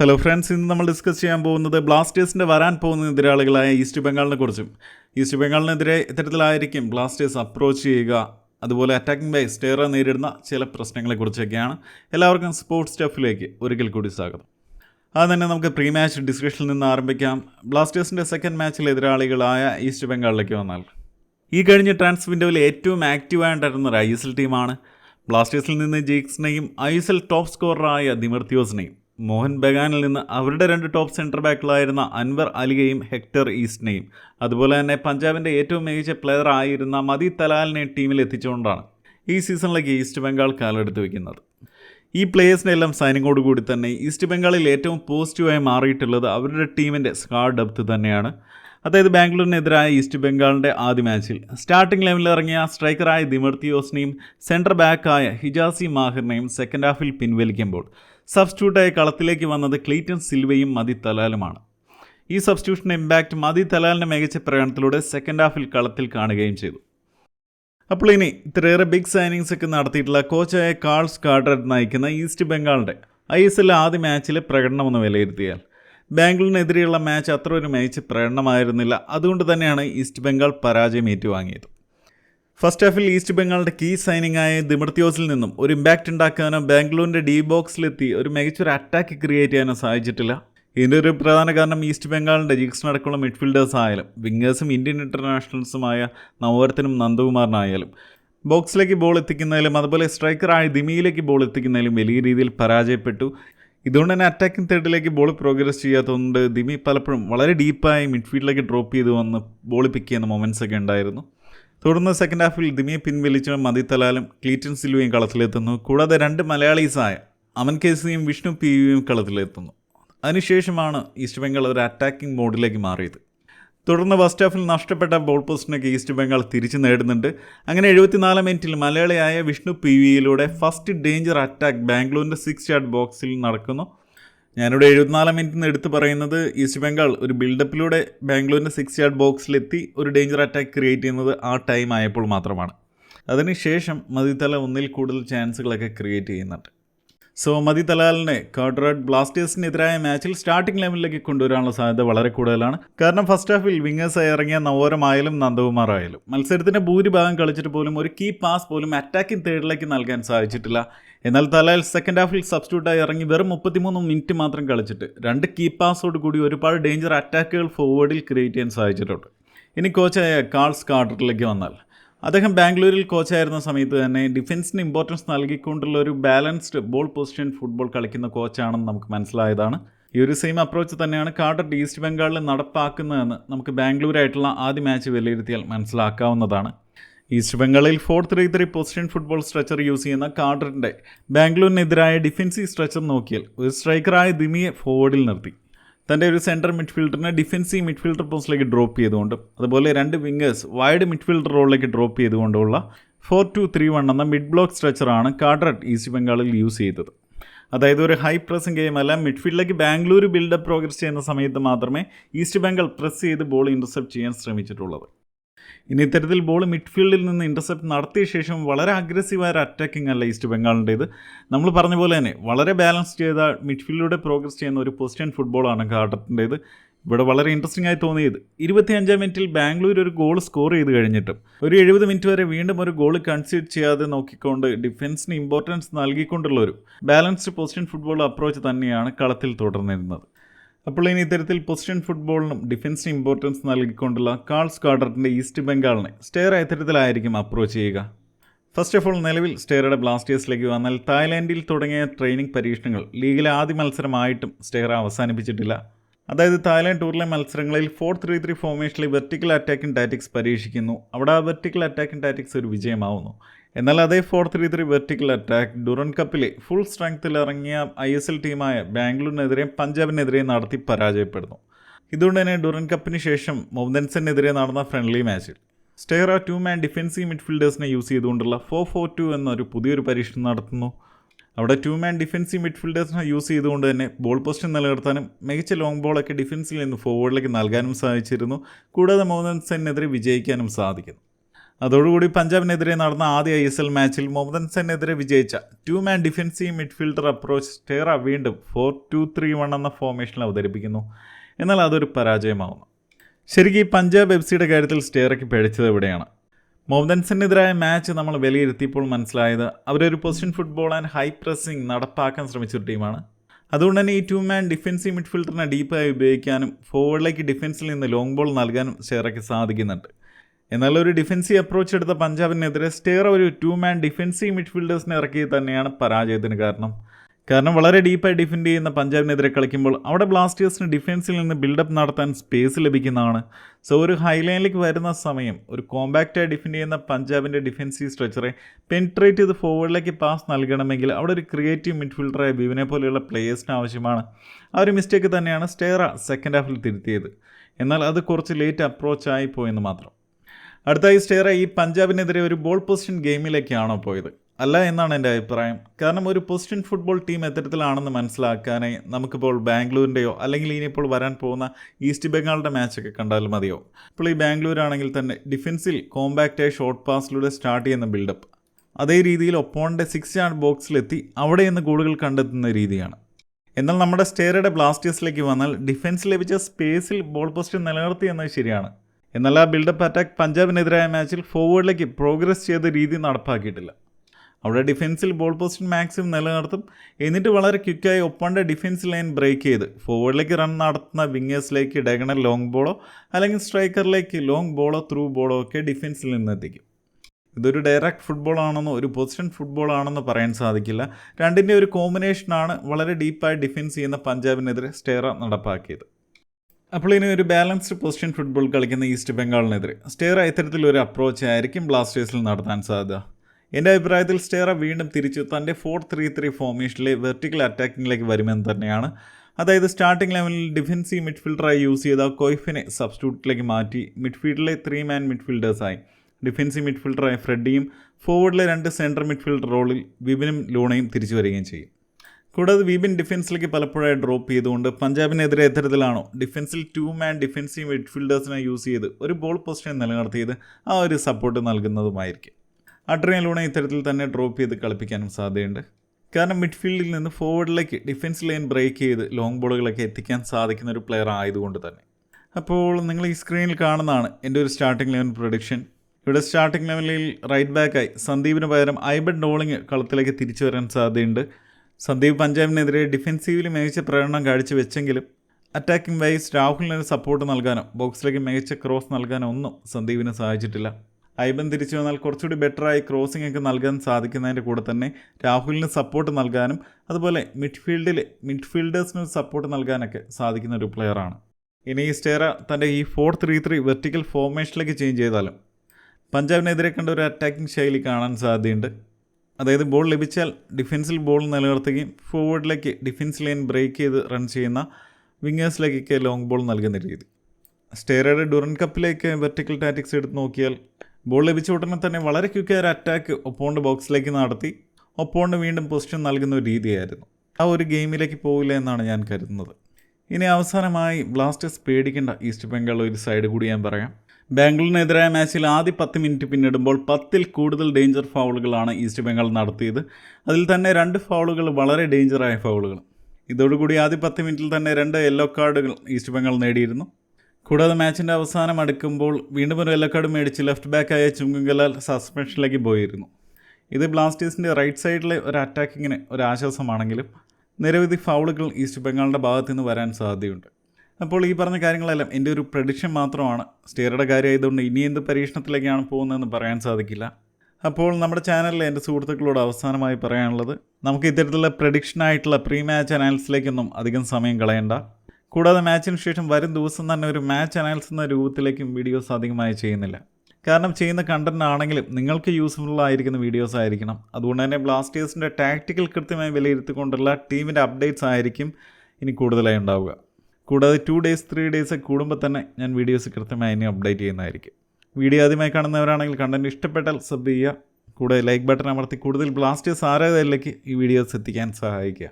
Hello friends ഇന്ന് നമ്മൾ discuss ചെയ്യാൻ പോകുന്നത് ബ്ലാസ്റ്റേഴ്സിന്റെ വരാൻ പോകുന്ന എതിരാളികളായ ഈസ്റ്റ് ബംഗാളിനെ കുറിച്ചും. ഈസ്റ്റ് ബംഗാളിനെതിരെ ഇത്തരത്തിലായിരിക്കും ബ്ലാസ്റ്റേഴ്സ് അപ്രോച്ച് ചെയ്യുക. അതുപോലെ അറ്റാക്കിംഗ് ബൈ സ്റ്റേറ നേരിടുന്ന ചില പ്രശ്നങ്ങളെക്കുറിച്ചൊക്കെയാണ് എല്ലാവർക്കും സ്പോർട്സ് സ്റ്റഫിലേക്ക് ഒരിക്കൽ കൂടി സ്വാഗതം. അത് തന്നെ നമുക്ക് പ്രീ മാച്ച് ഡിസ്കഷനിൽ നിന്ന് ആരംഭിക്കാം. ബ്ലാസ്റ്റേഴ്സിന്റെ സെക്കൻഡ് മാച്ചിലെ എതിരാളികളായ ഈസ്റ്റ് ബംഗാളിലേക്ക് വന്നാൽ. ഈ കഴിഞ്ഞ ട്രാൻസ് വിൻഡോയിൽ ഏറ്റവും ആക്റ്റീവായിട്ടായിരുന്ന ഒരു ഐ എസ് എൽ ടീമാണ് ബ്ലാസ്റ്റേഴ്സിൽ നിന്ന് ജീക്സിനെയും ഐ എസ് എൽ ടോപ്പ് സ്കോററായ ദിമർത്തിയോസിനെയും മോഹൻ ബഗാനിൽ നിന്ന് അവരുടെ രണ്ട് ടോപ്പ് സെന്റർ ബാക്കുകളായിരുന്ന അൻവർ അലിയെയും ഹെക്ടർ ഈസ്റ്റിനെയും. അതുപോലെ തന്നെ പഞ്ചാബിന്റെ ഏറ്റവും മികച്ച പ്ലെയർ ആയിരുന്ന മതി തലാലിനെ ടീമിൽ എത്തിച്ചുകൊണ്ടാണ് ഈ സീസണിലേക്ക് ഈസ്റ്റ് ബംഗാൾ കാലെടുത്ത് വയ്ക്കുന്നത് ഈ പ്ലേയേഴ്സിന്റെ എല്ലാം സൈനിങ്ങോട് കൂടി തന്നെ ഈസ്റ്റ് ബംഗാളിൽ ഏറ്റവും പോസിറ്റീവായി മാറിയിട്ടുള്ളത് അവരുടെ ടീമിന്റെ സ്കാർ ഡെപ്ത് തന്നെയാണ്. അതായത് ബാംഗ്ലൂരിനെതിരായ ഈസ്റ്റ് ബംഗാളിന്റെ ആദ്യ മാച്ചിൽ സ്റ്റാർട്ടിംഗ് ലെവലിൽ ഇറങ്ങിയ സ്ട്രൈക്കറായ ദിമർത്തിയോസിനെയും സെന്റർ ബാക്കായ ഹിജാസി മാഹിറിനെയും സെക്കൻഡ് ഹാഫിൽ പിൻവലിക്കുമ്പോൾ സബ്സ്റ്റിറ്റ്യൂട്ടായി കളത്തിലേക്ക് വന്നത് ക്ലീറ്റൻ സിൽവയും മതി തലാലുമാണ്. ഈ സബ്സ്റ്റിറ്റ്യൂഷൻ ഇമ്പാക്റ്റ് മതി തലാലിന്റെ മികച്ച പ്രകടനത്തിലൂടെ സെക്കൻഡ് ഹാഫിൽ കളത്തിൽ കാണുകയും ചെയ്തു. അപ്പോൾ ഇനി ഇത്രയേറെ ബിഗ് സൈനിങ്സ് ഒക്കെ നടത്തിയിട്ടുള്ള കോച്ചായ കാൾസ് കാർഡർ നയിക്കുന്ന ഈസ്റ്റ് ബംഗാളിന്റെ ഐ എസ് എൽ ആദ്യ മാച്ചിലെ പ്രകടനമൊന്ന് വിലയിരുത്തിയാൽ ബാംഗ്ലൂരിനെതിരെയുള്ള മാച്ച് അത്ര ഒരു മികച്ച പ്രകടനമായിരുന്നില്ല. അതുകൊണ്ട് തന്നെയാണ് ഈസ്റ്റ് ബംഗാൾ പരാജയം ഏറ്റുവാങ്ങിയത്. ഫസ്റ്റ് ഹാഫിൽ ഈസ്റ്റ് ബംഗാളിന്റെ കീ സൈനിങ് ആയ ദിമർത്തിയോസിൽ നിന്നും ഒരു ഇമ്പാക്റ്റ് ഉണ്ടാക്കാനോ ബാംഗ്ലൂരിന്റെ ഡി ബോക്സിലെത്തി ഒരു മികച്ചൊരു അറ്റാക്ക് ക്രിയേറ്റ് ചെയ്യാനോ സാധിച്ചിട്ടില്ല. ഇതിന്റെ ഒരു പ്രധാന കാരണം ഈസ്റ്റ് ബംഗാളിന്റെ ജിക്സ് അടക്കമുള്ള മിഡ്ഫീൽഡേഴ്സ് ആയാലും വിങ്ങേഴ്സും ഇന്ത്യൻ ഇന്റർനാഷണൽസുമായ നവോരത്തിനും നന്ദകുമാറിനായാലും. ബോക്സിലേക്ക് ബോൾ എത്തിക്കുന്നതിലും അതുപോലെ സ്ട്രൈക്കറായ ദിമിയിലേക്ക് ബോൾ എത്തിക്കുന്നതിലും വലിയ രീതിയിൽ പരാജയപ്പെട്ടു. ഇതുകൊണ്ട് തന്നെ അറ്റാക്കിംഗ് തേർഡിലേക്ക് ബോൾ പ്രോഗ്രസ് ചെയ്യാത്തതുകൊണ്ട് ദിമി പലപ്പോഴും വളരെ ഡീപ്പായി മിഡ്ഫീൽഡിലേക്ക് ഡ്രോപ്പ് ചെയ്ത് വന്ന് ബോൾ പിക്ക് ചെയ്യുന്ന മൊമെന്റ്സ് ഒക്കെ ഉണ്ടായിരുന്നു. തുടർന്ന് സെക്കൻഡ് ഹാഫിൽ ദിമിയെ പിൻവലിച്ച മതിത്തലാലും തലാലും ക്ലീറ്റൻ സിൽവയും കളത്തിലെത്തുന്നു. കൂടാതെ രണ്ട് മലയാളീസായ അമൻ കേസിയും വിഷ്ണു പി യുവും കളത്തിലെത്തുന്നു. അതിനുശേഷമാണ് ഈസ്റ്റ് ബംഗാൾ ഒരു അറ്റാക്കിംഗ് മോഡിലേക്ക് മാറിയത്. തുടർന്ന് ഫസ്റ്റ് ഹാഫിൽ നഷ്ടപ്പെട്ട ബോൾ പോസ്റ്റിനൊക്കെ ഈസ്റ്റ് ബംഗാൾ തിരിച്ചു നേടുന്നുണ്ട്. അങ്ങനെ എഴുപത്തിനാലാം മിനിറ്റിൽ മലയാളിയായ വിഷ്ണു പി വിയിലൂടെ ഫസ്റ്റ് ഡേഞ്ചർ അറ്റാക്ക് ബാംഗ്ലൂരിന്റെ സിക്സ് യാർഡ് ബോക്സിൽ നടക്കുന്നു. ഞാനിവിടെ എഴുപത്തിനാല് മിനിറ്റിൽ നിന്ന് എടുത്തു പറയുന്നത് ഈസ്റ്റ് ബംഗാൾ ഒരു ബിൽഡപ്പിലൂടെ ബാംഗ്ലൂരിന്റെ സിക്സ് യാർഡ് ബോക്സിലെത്തി ഒരു ഡേഞ്ചർ അറ്റാക്ക് ക്രിയേറ്റ് ചെയ്യുന്നത് ആ ടൈം ആയപ്പോൾ മാത്രമാണ്. അതിനുശേഷം മതിത്തല ഒന്നിൽ കൂടുതൽ ചാൻസുകളൊക്കെ ക്രിയേറ്റ് ചെയ്യുന്നുണ്ട്. സോ മതി തലാലിനെ കാർഡറഡ് ബ്ലാസ്റ്റേഴ്സിനെതിരായ മാച്ചിൽ സ്റ്റാർട്ടിംഗ് ലെവലിലേക്ക് കൊണ്ടുവരാനുള്ള സാധ്യത വളരെ കൂടുതലാണ്. കാരണം ഫസ്റ്റ് ഹാഫിൽ വിങ്ങേഴ്സായി ഇറങ്ങിയ നവോരമായാലും നന്ദകുമാറായാലും മത്സരത്തിന്റെ ഭൂരിഭാഗം കളിച്ചിട്ട് പോലും ഒരു കീ പാസ് പോലും അറ്റാക്കിംഗ് തേർഡിലേക്ക് നൽകാൻ സാധിച്ചിട്ടില്ല. എന്നാൽ തലാൽ സെക്കൻഡ് ഹാഫിൽ സബ്സ്റ്റിറ്റ്യൂട്ടായി ഇറങ്ങി വെറും മുപ്പത്തിമൂന്ന് മിനിറ്റ് മാത്രം കളിച്ചിട്ട് രണ്ട് കീ പാസോട് കൂടി ഒരുപാട് ഡേഞ്ചർ അറ്റാക്കുകൾ ഫോർവേഡിൽ ക്രിയേറ്റ് ചെയ്യാൻ സാധിച്ചിട്ടുണ്ട്. ഇനി കോച്ചായ കാൾസ് കാർട്ടറിലേക്ക് വന്നാൽ. അദ്ദേഹം ബാംഗ്ലൂരിൽ കോച്ചായിരുന്ന സമയത്ത് തന്നെ ഡിഫൻസിന് ഇമ്പോർട്ടൻസ് നൽകിക്കൊണ്ടുള്ള ഒരു ബാലൻസ്ഡ് ബോൾ പൊസിഷൻ ഫുട്ബോൾ കളിക്കുന്ന കോച്ചാണെന്ന് നമുക്ക് മനസ്സിലായതാണ്. ഈ ഒരു സെയിം അപ്രോച്ച് തന്നെയാണ് കാർട്ടർ ഈസ്റ്റ് ബംഗാളിൽ നടപ്പാക്കുന്നതെന്ന് നമുക്ക് ബാംഗ്ലൂരായിട്ടുള്ള ആദ്യ മാച്ച് വിലയിരുത്തിയാൽ മനസ്സിലാക്കാവുന്നതാണ്. ഈസ്റ്റ് ബംഗാളിൽ four three three position football structure use ചെയ്യുന്ന കാർട്ടറിന്റെ ബാംഗ്ലൂരിനെതിരായ ഡിഫൻസീവ് സ്ട്രക്ചർ നോക്കിയാൽ ഒരു സ്ട്രൈക്കറായ ദിമിയെ ഫോർവേഡിൽ നിർത്തി. തന്റെ ഒരു സെന്റർ മിഡ്ഫീൽഡറിനെ ഡിഫൻസീവ് മിഡ്ഫീൽഡർ പോസ്റ്റിലേക്ക് ഡ്രോപ്പ് ചെയ്തുകൊണ്ട് അതുപോലെ രണ്ട് വിങ്ങേഴ്സ് വൈഡ് മിഡ്ഫീൽഡർ റോളിലേക്ക് ഡ്രോപ്പ് ചെയ്തുകൊണ്ടുള്ള ഫോർ ടു ത്രീ വൺ എന്ന മിഡ് ബ്ലോക്ക് സ്ട്രെച്ചറാണ് കാഡ്രറ്റ് ഈസ്റ്റ് ബംഗാളിൽ യൂസ് ചെയ്തത്. അതായത് ഒരു ഹൈ പ്രസിംഗ് ഗെയിം അല്ല മിഡ്ഫീൽഡിലേക്ക് ബാംഗ്ലൂർ ബിൽഡപ്പ് പ്രോഗ്രസ് ചെയ്യുന്ന സമയത്ത് മാത്രമേ ഈസ്റ്റ് ബംഗാൾ പ്രസ് ചെയ്ത് ബോൾ ഇന്റർസെപ്റ്റ് ചെയ്യാൻ ശ്രമിച്ചിട്ടുള്ളത്. ഇനി ഇത്തരത്തിൽ ബോൾ മിഡ്ഫീൽഡിൽ നിന്ന് ഇന്റർസെപ്റ്റ് നടത്തിയ ശേഷം വളരെ അഗ്രസീവായ ഒരു അറ്റാക്കിംഗ് അല്ല ഈസ്റ്റ് ബംഗാളിന്റേത് നമ്മൾ പറഞ്ഞ പോലെ തന്നെ വളരെ ബാലൻസ് ചെയ്ത മിഡ്ഫീൽഡിലൂടെ പ്രോഗ്രസ് ചെയ്യുന്ന ഒരു പൊസിഷൻ ഫുട്ബോളാണ് ഇത് ഇവിടെ വളരെ ഇൻട്രസ്റ്റിംഗ് ആയി തോന്നിയത്. ഇരുപത്തി അഞ്ചാം മിനിറ്റിൽ ബാംഗ്ലൂർ ഒരു ഗോൾ സ്കോർ ചെയ്ത് കഴിഞ്ഞിട്ടും ഒരു എഴുപത് മിനിറ്റ് വരെ വീണ്ടും ഒരു ഗോൾ കൺസീഡ് ചെയ്യാതെ നോക്കിക്കൊണ്ട് ഡിഫൻസിന് ഇമ്പോർട്ടൻസ് നൽകിക്കൊണ്ടുള്ള ഒരു ബാലൻസ്ഡ് പൊസിഷൻ ഫുട്ബോൾ അപ്രോച്ച് തന്നെയാണ് കളത്തിൽ തുടർന്നിരുന്നത്. അപ്പോൾ ഇനി ഇത്തരത്തിൽ പൊസിഷൻ ഫുട്ബോളിനും ഡിഫൻസിന് ഇമ്പോർട്ടൻസ് നൽകിക്കൊണ്ടുള്ള കാൾസ് കാർഡറിന്റെ ഈസ്റ്റ് ബംഗാളിനെ സ്റ്റെയർ ഇത്തരത്തിലായിരിക്കും അപ്രോച്ച് ചെയ്യുക. ഫസ്റ്റ് ഓഫ് ഓൾ നിലവിൽ സ്റ്റെയറുടെ ബ്ലാസ്റ്റേഴ്സിലേക്ക് വന്നാൽ തായ്ലാൻഡിൽ തുടങ്ങിയ ട്രെയിനിങ് പരീക്ഷണങ്ങൾ ലീഗിലെ ആദ്യ മത്സരമായിട്ടും സ്റ്റെയർ അവസാനിപ്പിച്ചിട്ടില്ല. അതായത് തായ്ലാൻഡ് ടൂറിലെ മത്സരങ്ങളിൽ ഫോർ ത്രീ ത്രീ ഫോർമേഷനിൽ വെർട്ടിക്കൽ അറ്റാക്കിംഗ് ടാറ്റിക്സ് പരീക്ഷിക്കുന്നു. അവിടെ ആ വെർട്ടിക്കൽ അറ്റാക്കിംഗ് ടാറ്റിക്സ് ഒരു വിജയമാവുന്നു. എന്നാൽ അതേ four three three vertical attack Durand കപ്പിലെ full സ്ട്രെങ്ത്തിൽ ഇറങ്ങിയ ഐ എസ് എൽ ടീമായ ബാംഗ്ലൂരിനെതിരെയും പഞ്ചാബിനെതിരെയും നടത്തി പരാജയപ്പെടുന്നു. ഇതുകൊണ്ട് തന്നെ ഡുറൻ കപ്പിന് ശേഷം മൊബൻസനെതിരെ നടന്ന ഫ്രണ്ട്ലി മാച്ചിൽ സ്റ്റെയർ ടു മാൻ ഡിഫൻസീവ് മിഡ്ഫീൽഡേഴ്സിനെ യൂസ് ചെയ്തുകൊണ്ടുള്ള ഫോർ ഫോർ ടു എന്നൊരു പുതിയൊരു പരീക്ഷണം നടത്തുന്നു. അവിടെ ടു മാൻ ഡിഫൻസീവ് മിഡ്ഫീൽഡേഴ്സിനെ യൂസ് ചെയ്തുകൊണ്ട് തന്നെ ബോൾ പോസ്റ്റ് നിലനിർത്താനും മികച്ച ലോങ് ബോളൊക്കെ ഡിഫൻസിൽ നിന്ന് ഫോർവേഡിലേക്ക് നൽകാനും സാധിച്ചിരുന്നു. കൂടാതെ മോഹൻസെനെതിരെ വിജയിക്കാനും സാധിക്കുന്നു. അതോടുകൂടി പഞ്ചാബിനെതിരെ നടന്ന ആദ്യ ഐ എസ് എൽ മാച്ചിൽ മൊഹമ്മദൻസനെതിരെ വിജയിച്ച two man defensive midfielder approach Stahre വീണ്ടും ഫോർ ടു ത്രീ വൺ എന്ന ഫോർമേഷനിൽ അവതരിപ്പിക്കുന്നു. എന്നാൽ അതൊരു പരാജയമാവുന്നു. ശരിക്കും ഈ പഞ്ചാബ് എഫ് സിയുടെ കാര്യത്തിൽ സ്റ്റേറയ്ക്ക് പിഴച്ചത് എവിടെയാണ്? മൊഹമ്മദൻസിനെതിരായ മാച്ച് നമ്മൾ വിലയിരുത്തിയപ്പോൾ മനസ്സിലായത് അവരൊരു position football and high pressing നടപ്പാക്കാൻ ശ്രമിച്ചൊരു ടീമാണ്. അതുകൊണ്ട് തന്നെ ഈ ടു മാൻ ഡിഫൻസീവ് മിഡ്ഫീൽഡറിനെ ഡീപ്പായി ഉപയോഗിക്കാനും ഫോർവേഡിലേക്ക് ഡിഫൻസിൽ നിന്ന് ലോങ് ബോൾ നൽകാനും സ്റ്റേറയ്ക്ക് സാധിക്കുന്നുണ്ട്. എന്നാൽ ഒരു ഡിഫൻസീവ് അപ്രോച്ച് എടുത്ത പഞ്ചാബിനെതിരെ സ്റ്റേർ ഒരു ടു മാൻ ഡിഫൻസീവ് മിഡ്ഫീൽഡേഴ്സിനെ ഇറക്കി തന്നെയാണ് പരാജയത്തിന് കാരണം. കാരണം വളരെ ഡീപ്പായി ഡിഫെൻഡ് ചെയ്യുന്ന പഞ്ചാബിനെതിരെ കളിക്കുമ്പോൾ അവിടെ ബ്ലാസ്റ്റേഴ്സിന് ഡിഫൻസിൽ നിന്ന് ബിൽഡപ്പ് നടത്താൻ സ്പേസ് ലഭിക്കുന്നതാണ്. സോ ഒരു ഹൈലൈനിലേക്ക് വരുന്ന സമയം ഒരു കോമ്പാക്റ്റായി ഡിഫെൻഡ് ചെയ്യുന്ന പഞ്ചാബിന്റെ ഡിഫൻസീവ് സ്ട്രക്ചറെ പെൻട്രേറ്റ് ചെയ്ത് ഫോർവേഡിലേക്ക് പാസ് നൽകണമെങ്കിൽ അവിടെ ഒരു ക്രിയേറ്റീവ് മിഡ്ഫീൽഡറായ ബിവിനെ പോലെയുള്ള പ്ലേയേഴ്സിന് ആവശ്യമാണ്. ആ ഒരു മിസ്റ്റേക്ക് തന്നെയാണ് സ്റ്റേറ സെക്കൻഡ് ഹാഫിൽ തിരുത്തിയത്. എന്നാൽ അത് കുറച്ച് ലേറ്റ് അപ്രോച്ചായി പോയെന്ന് മാത്രം. അടുത്തായി സ്റ്റേറ ഈ പഞ്ചാബിനെതിരെ ഒരു ബോൾ പൊസിഷൻ ഗെയിമിലേക്കാണോ പോയത്? അല്ല എന്നാണ് എന്റെ അഭിപ്രായം. കാരണം ഒരു പൊസിഷൻ ഫുട്ബോൾ ടീം എത്തരത്തിലാണെന്ന് മനസ്സിലാക്കാനായി നമുക്കിപ്പോൾ ബാംഗ്ലൂരിന്റെയോ അല്ലെങ്കിൽ ഇനിയിപ്പോൾ വരാൻ പോകുന്ന ഈസ്റ്റ് ബംഗാളിന്റെ മാച്ചൊക്കെ കണ്ടാൽ മതിയോ? ഇപ്പോൾ ഈ ബാംഗ്ലൂർ ആണെങ്കിൽ തന്നെ ഡിഫൻസിൽ കോമ്പാക്റ്റായി ഷോർട്ട് പാസിലൂടെ സ്റ്റാർട്ട് ചെയ്യുന്ന ബിൽഡപ്പ് അതേ രീതിയിൽ ഒപ്പോണിന്റെ സിക്സ് യാർഡ് ബോക്സിലെത്തി അവിടെ നിന്ന് ഗോളുകൾ കണ്ടെത്തുന്ന രീതിയാണ്. എന്നാൽ നമ്മുടെ സ്റ്റേറയുടെ ബ്ലാസ്റ്റേഴ്സിലേക്ക് വന്നാൽ ഡിഫൻസ് ലഭിച്ച സ്പേസിൽ ബോൾ പോസ്റ്റ് നിലനിർത്തി എന്നത് ശരിയാണ്. എന്നാൽ ആ ബിൽഡപ്പ് അറ്റാക്ക് പഞ്ചാബിനെതിരായ മാച്ചിൽ ഫോർവേഡിലേക്ക് പ്രോഗ്രസ് ചെയ്ത രീതി നടപ്പാക്കിയിട്ടില്ല. അവിടെ ഡിഫൻസിൽ ബോൾ പൊസിഷൻ മാക്സിമം നിലനിർത്തും. എന്നിട്ട് വളരെ ക്വിക്കായി ഒപ്പണ്ട ഡിഫൻസ് ലൈൻ ബ്രേക്ക് ചെയ്ത് ഫോർവേഡിലേക്ക് റൺ നടത്തുന്ന വിങ്ങേഴ്സിലേക്ക് ഡയഗണൽ ലോങ് ബോളോ അല്ലെങ്കിൽ സ്ട്രൈക്കറിലേക്ക് ലോങ് ബോളോ ത്രൂ ബോളോ ഒക്കെ ഡിഫൻസിൽ നിന്നെത്തിക്കും ഇതൊരു ഡയറക്റ്റ് ഫുട്ബോൾ ആണെന്നോ ഒരു പൊസിഷൻ ഫുട്ബോൾ ആണെന്നോ പറയാൻ സാധിക്കില്ല. രണ്ടിന്റെ ഒരു കോമ്പിനേഷനാണ് വളരെ ഡീപ്പായി ഡിഫെൻസ് ചെയ്യുന്ന പഞ്ചാബിനെതിരെ സ്റ്റേറ നടപ്പാക്കിയത്. അപ്പോൾ ഇനി ഒരു ബാലൻസ്ഡ് പൊസിഷൻ ഫുട്ബോൾ കളിക്കുന്ന ഈസ്റ്റ് ബംഗാളിനെതിരെ സ്റ്റേറ ഇത്തരത്തിലൊരു അപ്രോച്ച് ആയിരിക്കും ബ്ലാസ്റ്റേഴ്സിൽ നടത്താൻ സാധ്യത. എന്റെ അഭിപ്രായത്തിൽ സ്റ്റേറ വീണ്ടും തിരിച്ചു തന്റെ ഫോർ ത്രീ ത്രീ ഫോർമേഷനിലെ വെർട്ടിക്കൽ അറ്റാക്കിങ്ങിലേക്ക് വരുമെന്ന് തന്നെയാണ്. അതായത് സ്റ്റാർട്ടിംഗ് ലെവലിൽ ഡിഫൻസീവ് മിഡ്ഫീൽഡറായി യൂസ് ചെയ്ത കൊയ്ഫിനെ സബ്സ്റ്റിറ്റ്യൂട്ടിലേക്ക് മാറ്റി മിഡ്ഫീൽഡിലെ ത്രീ മാൻ മിഡ്ഫീൽഡേഴ്സായി ഡിഫൻസീവ് മിഡ്ഫീൽഡറായ ഫ്രെഡിയും ഫോർവേഡിലെ രണ്ട് സെൻട്രൽ മിഡ്ഫീൽഡർ റോളിൽ വിപിനും ലൂണയും തിരിച്ചു വരികയും ചെയ്യും. കൂടാതെ വീബിൻ ഡിഫൻസിലേക്ക് പലപ്പോഴായി ഡ്രോപ്പ് ചെയ്തുകൊണ്ട് പഞ്ചാബിനെതിരെ എത്തരത്തിലാണോ? ഡിഫൻസിൽ ടു മാൻ ഡിഫൻസീവ് മിഡ്ഫീൽഡേഴ്സിനെ യൂസ് ചെയ്ത് ഒരു ബോൾ പൊസിഷൻ നിലനിർത്തിയത് ആ ഒരു സപ്പോർട്ട് നൽകുന്നതുമായിരിക്കും. അഡ്രിയൻ ലൂണ ഇത്തരത്തിൽ തന്നെ ഡ്രോപ്പ് ചെയ്ത് കളിപ്പിക്കാനും സാധ്യതയുണ്ട്. കാരണം മിഡ്ഫീൽഡിൽ നിന്ന് ഫോർവേഡിലേക്ക് ഡിഫൻസ് ലൈൻ ബ്രേക്ക് ചെയ്ത് ലോങ് ബോളുകളൊക്കെ എത്തിക്കാൻ സാധിക്കുന്ന ഒരു പ്ലെയർ ആയതുകൊണ്ട് തന്നെ. അപ്പോൾ നിങ്ങൾ ഈ സ്ക്രീനിൽ കാണുന്നതാണ് എന്റെ ഒരു സ്റ്റാർട്ടിംഗ് ലെവൻ പ്രൊഡിക്ഷൻ ഇവിടെ സ്റ്റാർട്ടിംഗ് ലെവലിൽ റൈറ്റ് ബാക്കായി സന്ദീപിന് പകരം ഐബഡ് ഡോളിങ് കളത്തിലേക്ക് തിരിച്ചു വരാൻ സാധ്യതയുണ്ട്. സന്ദീപ് പഞ്ചാബിനെതിരെ ഡിഫൻസീവിൽ മികച്ച പ്രകടനം കാഴ്ചവെച്ചെങ്കിലും അറ്റാക്കിംഗ് വൈസ് രാഹുലിന് സപ്പോർട്ട് നൽകാനോ ബോക്സിലേക്ക് മികച്ച ക്രോസ് നൽകാനോ ഒന്നും സന്ദീപിന് സാധിച്ചിട്ടില്ല. ഐബൻ തിരിച്ചു വന്നാൽ കുറച്ചുകൂടി ബെറ്ററായി ക്രോസിംഗ് ഒക്കെ നൽകാൻ സാധിക്കുന്നതിന്റെ കൂടെ തന്നെ രാഹുലിന് സപ്പോർട്ട് നൽകാനും അതുപോലെ മിഡ്ഫീൽഡിൽ മിഡ്ഫീൽഡേഴ്സിന് സപ്പോർട്ട് നൽകാനൊക്കെ സാധിക്കുന്ന ഒരു പ്ലെയറാണ് ഇനി സ്റ്റേറ തന്റെ ഈ ഫോർ ത്രീ ത്രീ വെർട്ടിക്കൽ ഫോർമേഷനിലേക്ക് ചേഞ്ച് ചെയ്താലും പഞ്ചാബിനെതിരെ കണ്ട ഒരു അറ്റാക്കിംഗ് ശൈലി കാണാൻ സാധ്യതയുണ്ട്. അതായത് ബോൾ ലഭിച്ചാൽ ഡിഫൻസിൽ ബോൾ നിലനിർത്തുകയും ഫോർവേഡിലേക്ക് ഡിഫൻസ് ലൈൻ ബ്രേക്ക് ചെയ്ത് റൺ ചെയ്യുന്ന വിങ്ങേഴ്സിലേക്കൊക്കെ ലോങ് ബോൾ നൽകുന്ന രീതി. സ്റ്റേറയുടെ ഡുറൻ കപ്പിലേക്ക് വെർട്ടിക്കൽ ടാറ്റിക്സ് എടുത്ത് നോക്കിയാൽ ബോൾ ലഭിച്ച ഉടനെ തന്നെ വളരെ ക്വിക്കായ ഒരു അറ്റാക്ക് ഒപ്പോണ്ട് ബോക്സിലേക്ക് നടത്തി ഒപ്പോണ്ട് വീണ്ടും പൊസിഷൻ നൽകുന്ന ഒരു രീതിയായിരുന്നു. ആ ഒരു ഗെയിമിലേക്ക് പോകില്ല എന്നാണ് ഞാൻ കരുതുന്നത്. ഇനി അവസാനമായി ബ്ലാസ്റ്റേഴ്സ് പേടിക്കേണ്ട ഈസ്റ്റ് ബംഗാൾ ഒരു സൈഡ് കൂടി ഞാൻ പറയാം. ബാംഗ്ലൂരിനെതിരായ മാച്ചിൽ ആദ്യ പത്ത് മിനിറ്റ് പിന്നിടുമ്പോൾ പത്തിൽ കൂടുതൽ ഡേഞ്ചർ ഫൗളുകളാണ് ഈസ്റ്റ് ബംഗാൾ നടത്തിയത്. അതിൽ തന്നെ രണ്ട് ഫൗളുകൾ വളരെ ഡേഞ്ചറായ ഫൗളുകൾ. ഇതോടുകൂടി ആദ്യ പത്ത് മിനിറ്റിൽ തന്നെ രണ്ട് യെല്ലോ കാർഡുകൾ ഈസ്റ്റ് ബംഗാൾ നേടിയിരുന്നു. കൂടാതെ മാച്ചിന്റെ അവസാനം അടുക്കുമ്പോൾ വീണ്ടും ഒരു യെല്ലോ കാർഡ് മേടിച്ച് ലെഫ്റ്റ് ബാക്കായ ചുങ്കലാൽ സസ്പെൻഷനിലേക്ക് പോയിരുന്നു. ഇത് ബ്ലാസ്റ്റേഴ്സിന്റെ റൈറ്റ് സൈഡിലെ ഒരു അറ്റാക്കിങ്ങിന് ഒരു ആശ്വാസമാണെങ്കിലും നിരവധി ഫൗളുകൾ ഈസ്റ്റ് ബംഗാളിന്റെ ഭാഗത്തു നിന്ന് വരാൻ സാധ്യതയുണ്ട്. അപ്പോൾ ഈ പറഞ്ഞ കാര്യങ്ങളെല്ലാം എന്റെ ഒരു പ്രഡിക്ഷൻ മാത്രമാണ്. സ്റ്റേറുടെ കാര്യമായതുകൊണ്ട് ഇനി എന്ത് പരീക്ഷണത്തിലേക്കാണ് പോകുന്നതെന്ന് പറയാൻ സാധിക്കില്ല. അപ്പോൾ നമ്മുടെ ചാനലിലെ എന്റെ സുഹൃത്തുക്കളോട് അവസാനമായി പറയാനുള്ളത് നമുക്ക് ഇത്തരത്തിലുള്ള പ്രഡിക്ഷനായിട്ടുള്ള പ്രീ മാച്ച് അനാലിസിലേക്കൊന്നും അധികം സമയം കളയണ്ട. കൂടാതെ മാച്ചിന് ശേഷം വരും ദിവസം തന്നെ ഒരു മാച്ച് അനാലിസ് എന്ന രൂപത്തിലേക്കും വീഡിയോസ് അധികമായി ചെയ്യുന്നില്ല. കാരണം ചെയ്യുന്ന കണ്ടന്റ് ആണെങ്കിലും നിങ്ങൾക്ക് യൂസ്ഫുൾ ആയിരിക്കുന്ന വീഡിയോസ് ആയിരിക്കണം. അതുകൊണ്ട് തന്നെ ബ്ലാസ്റ്റേഴ്സിന്റെ ടാക്ടിക്കൽ കൃത്യമായി വിലയിരുത്തിക്കൊണ്ടുള്ള ടീമിന്റെ അപ്ഡേറ്റ്സ് ആയിരിക്കും ഇനി കൂടുതലായി ഉണ്ടാവുക. കൂടാതെ ടു ഡേയ്സ് ത്രീ ഡേയ്സ് കൂടുമ്പോൾ തന്നെ ഞാൻ വീഡിയോസ് കൃത്യമായി ഇനി അപ്ഡേറ്റ് ചെയ്യുന്നതായിരിക്കും. വീഡിയോ ആദ്യമായി കാണുന്നവരാണെങ്കിൽ കണ്ടന്റ് ഇഷ്ടപ്പെട്ടാൽ സബ് ചെയ്യുക. കൂടെ ലൈക്ക് ബട്ടൺ അമർത്തി കൂടുതൽ ബ്ലാസ്റ്റേഴ്സ് ആരാധകരിലേക്ക് ഈ വീഡിയോസ് എത്തിക്കാൻ സഹായിക്കുക.